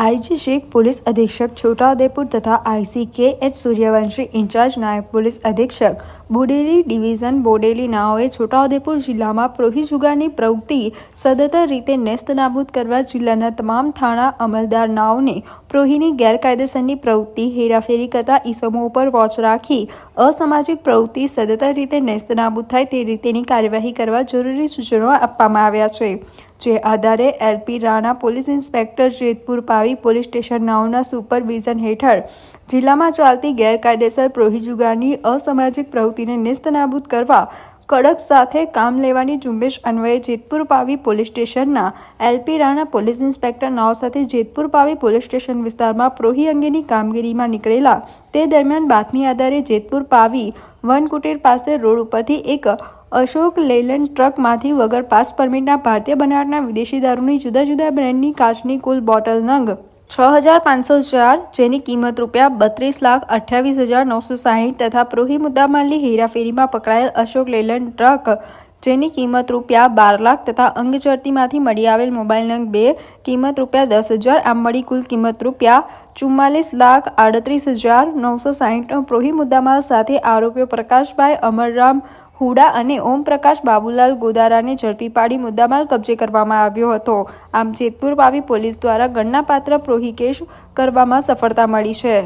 IG Sheikh police અધિક્ષક છોટાઉદેપુર તથા IC K H Suryavanshi incharge નાયબ પોલીસ અધિક્ષક બોડેલી ડિવિઝન બોડેલી નાઓએ છોટાઉદેપુર જિલ્લામાં પ્રોહી જુગારની પ્રવૃત્તિ સદતર રીતે નેસ્તનાબૂદ કરવા જિલ્લાના તમામ થાણા અમલદાર નાઓને પ્રોહીની ગેરકાયદેસરની પ્રવૃત્તિ, હેરાફેરી કરતા ઈસમો ઉપર વોચ રાખી, અસામાજિક પ્રવૃત્તિ સદતર રીતે નેસ્તનાબૂદ થાય તે રીતેની કાર્યવાહી કરવા જરૂરી સૂચનો આપવામાં આવ્યા છે. જે આધારે L P Rana, police inspector Jetpur Pavi, police station નાઉના supervision હેઠળ જિલ્લામાં ચાલતી ગેરકાયદેસર પ્રોહી જુગારની અસામાજિક પ્રવૃત્તિને નેસ્તનાબૂદ કરવા કડક સાથે કામ લેવાની ઝુંબેશ અન્વયે જેતપુર પાવી પોલીસ સ્ટેશનના L P Rana police inspector નાવ સાથે જેતપુર પાવી પોલીસ સ્ટેશન વિસ્તારમાં પ્રોહી અંગેની કામગીરીમાં નીકળેલા તે દરમિયાન બાતમી આધારે જેતપુર પાવી વન કુટીર પાસે રોડ ઉપરથી એક અશોક લેલેન્ડ ટ્રકમાંથી વગર પાસ પરમિટના ભારતીય બનાવટના વિદેશી દારૂની જુદા જુદા બ્રેન્ડની કાચની કુલ બોટલ નંગ છ હજાર પાંચસો ચાર, જેની કિંમત રૂપિયા બત્રીસ લાખ અઠ્યાવીસ હજાર નવસો સાહીઠ તથા પ્રોહી મુદ્દામાલની હેરાફેરીમાં પકડાયેલ અશોક લેલન ટ્રક, જેની કિંમત રૂપિયા બાર લાખ તથા અંગચરતીમાંથી મળી આવેલ મોબાઈલ નંગ બે, કિંમત રૂપિયા દસ હજાર, આમ મળી કુલ કિંમત રૂપિયા ચુમ્માલીસ લાખ આડત્રીસ હજાર નવસો સાહીઠનો પ્રોહી મુદ્દામાલ સાથે આરોપીઓ પ્રકાશભાઈ અમરરામ હુડા અને ઓમપ્રકાશ બાબુલાલ ગોદારાને ઝડપી પાડી મુદ્દામાલ કબજે કરવામાં આવ્યો હતો. આમ જેતપુર પાવી પોલીસ દ્વારા ગણનાપાત્ર પ્રોહિકેશ કરવામાં સફળતા મળી છે.